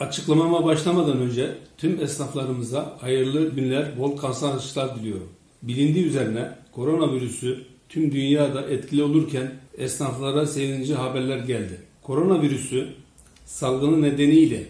Açıklamama başlamadan önce tüm esnaflarımıza hayırlı günler, bol kazançlar diliyorum. Bilindiği üzerine koronavirüsü tüm dünyada etkili olurken esnaflara sevinci haberler geldi. Koronavirüsü salgını nedeniyle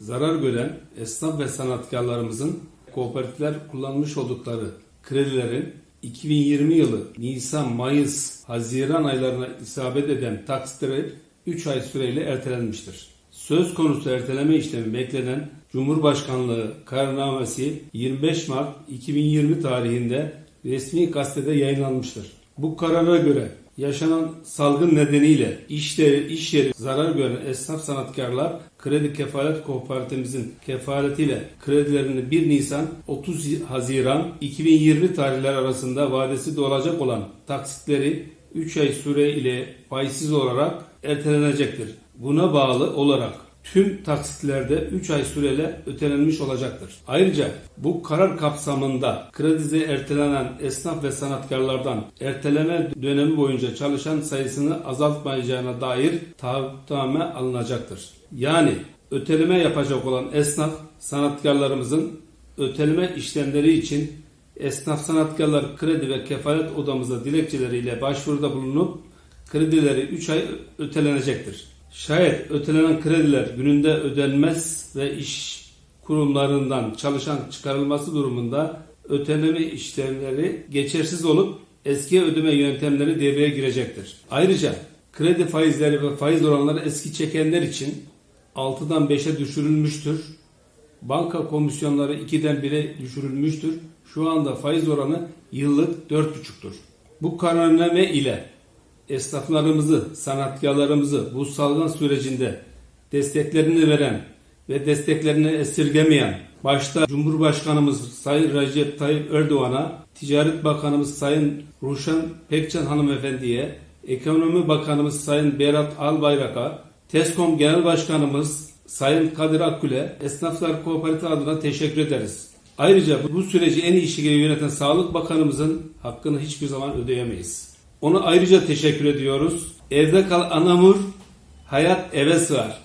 zarar gören esnaf ve sanatkarlarımızın kooperatifler kullanmış oldukları kredilerin 2020 yılı Nisan, Mayıs, Haziran aylarına isabet eden taksitleri 3 ay süreyle ertelenmiştir. Söz konusu erteleme işlemi beklenen Cumhurbaşkanlığı kararnamesi 25 Mart 2020 tarihinde resmi gazetede yayınlanmıştır. Bu karara göre yaşanan salgın nedeniyle işleri, iş yeri zarar gören esnaf sanatkarlar kredi kefalet kooperatifimizin kefaletiyle kredilerini 1 Nisan 30 Haziran 2020 tarihler arasında vadesi dolacak olan taksitleri 3 ay süre ile faizsiz olarak ertelenecektir. Buna bağlı olarak tüm taksitlerde 3 ay süreyle ötelenmiş olacaktır. Ayrıca bu karar kapsamında kredisi ertelenen esnaf ve sanatkarlardan erteleme dönemi boyunca çalışan sayısını azaltmayacağına dair taahhütname alınacaktır. Yani öteleme yapacak olan esnaf sanatkarlarımızın öteleme işlemleri için esnaf sanatkarlar kredi ve kefalet odamıza dilekçeleriyle başvuruda bulunup kredileri 3 ay ötelenecektir. Şayet ötelenen krediler gününde ödenmez ve iş kurumlarından çalışan çıkarılması durumunda öteleme işlemleri geçersiz olup eski ödeme yöntemleri devreye girecektir. Ayrıca kredi faizleri ve faiz oranları eski çekenler için 6'dan 5'e düşürülmüştür. Banka komisyonları 2'den 1'e düşürülmüştür. Şu anda faiz oranı yıllık 4,5'tur. Bu kararname ile esnaflarımızı, sanatkarlarımızı bu salgın sürecinde desteklerini veren ve desteklerini esirgemeyen başta Cumhurbaşkanımız Sayın Recep Tayyip Erdoğan'a, Ticaret Bakanımız Sayın Ruşen Pekcan Hanımefendi'ye, Ekonomi Bakanımız Sayın Berat Albayrak'a, TESKOM Genel Başkanımız Sayın Kadir Akgül'e Esnaflar Kooperatifi adına teşekkür ederiz. Ayrıca bu süreci en iyi şekilde yöneten Sağlık Bakanımızın hakkını hiçbir zaman ödeyemeyiz. Ona ayrıca teşekkür ediyoruz. Evde kal anamur, hayat eve sığar.